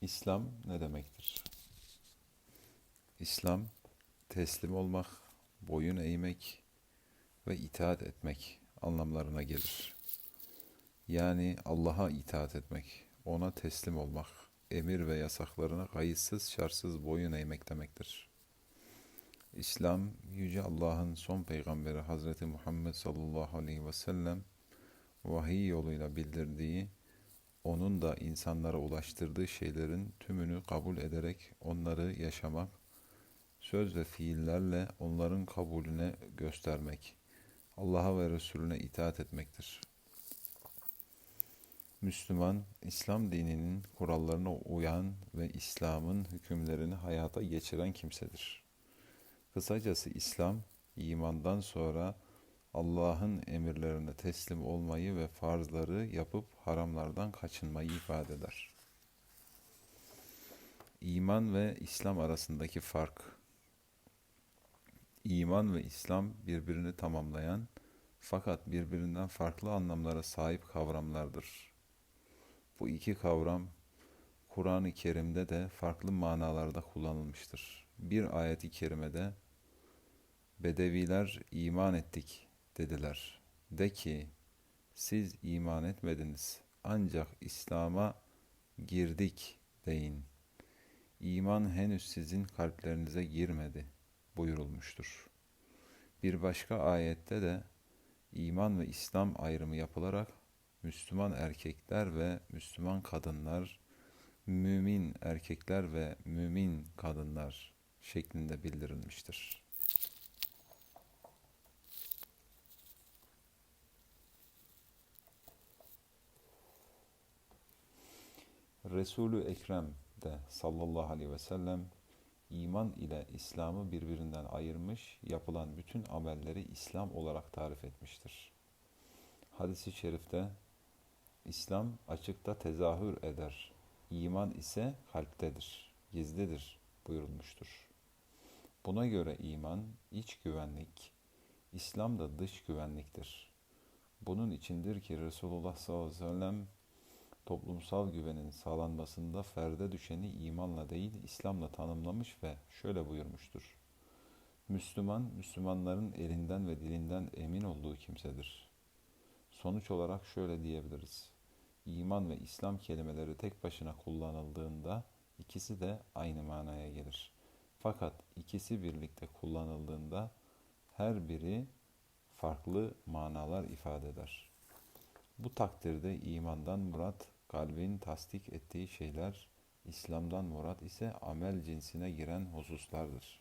İslam ne demektir? İslam teslim olmak, boyun eğmek ve itaat etmek anlamlarına gelir. Yani Allah'a itaat etmek, ona teslim olmak, emir ve yasaklarına kayıtsız şartsız boyun eğmek demektir. İslam, Yüce Allah'ın son peygamberi Hazreti Muhammed sallallahu aleyhi ve sellem vahiy yoluyla bildirdiği onun da insanlara ulaştırdığı şeylerin tümünü kabul ederek onları yaşamak, söz ve fiillerle onların kabulüne göstermek, Allah'a ve Resulüne itaat etmektir. Müslüman, İslam dininin kurallarına uyan ve İslam'ın hükümlerini hayata geçiren kimsedir. Kısacası İslam, imandan sonra Allah'ın emirlerine teslim olmayı ve farzları yapıp haramlardan kaçınmayı ifade eder. İman ve İslam arasındaki fark İman ve İslam birbirini tamamlayan fakat birbirinden farklı anlamlara sahip kavramlardır. Bu iki kavram Kur'an-ı Kerim'de de farklı manalarda kullanılmıştır. Bir ayeti kerimede Bedeviler iman ettik dediler. De ki siz iman etmediniz ancak İslam'a girdik deyin. İman henüz sizin kalplerinize girmedi buyurulmuştur. Bir başka ayette de iman ve İslam ayrımı yapılarak Müslüman erkekler ve Müslüman kadınlar, mümin erkekler ve mümin kadınlar şeklinde bildirilmiştir. Resulü Ekrem de sallallahu aleyhi ve sellem iman ile İslam'ı birbirinden ayırmış, yapılan bütün amelleri İslam olarak tarif etmiştir. Hadis-i şerifte İslam açıkta tezahür eder, iman ise kalptedir, gizlidir buyurulmuştur. Buna göre iman iç güvenlik, İslam da dış güvenliktir. Bunun içindir ki Resulullah sallallahu aleyhi ve sellem toplumsal güvenin sağlanmasında ferde düşeni imanla değil İslam'la tanımlamış ve şöyle buyurmuştur. Müslüman, Müslümanların elinden ve dilinden emin olduğu kimsedir. Sonuç olarak şöyle diyebiliriz. İman ve İslam kelimeleri tek başına kullanıldığında ikisi de aynı manaya gelir. Fakat ikisi birlikte kullanıldığında her biri farklı manalar ifade eder. Bu takdirde imandan murat kalbin tasdik ettiği şeyler, İslam'dan murat ise amel cinsine giren hususlardır.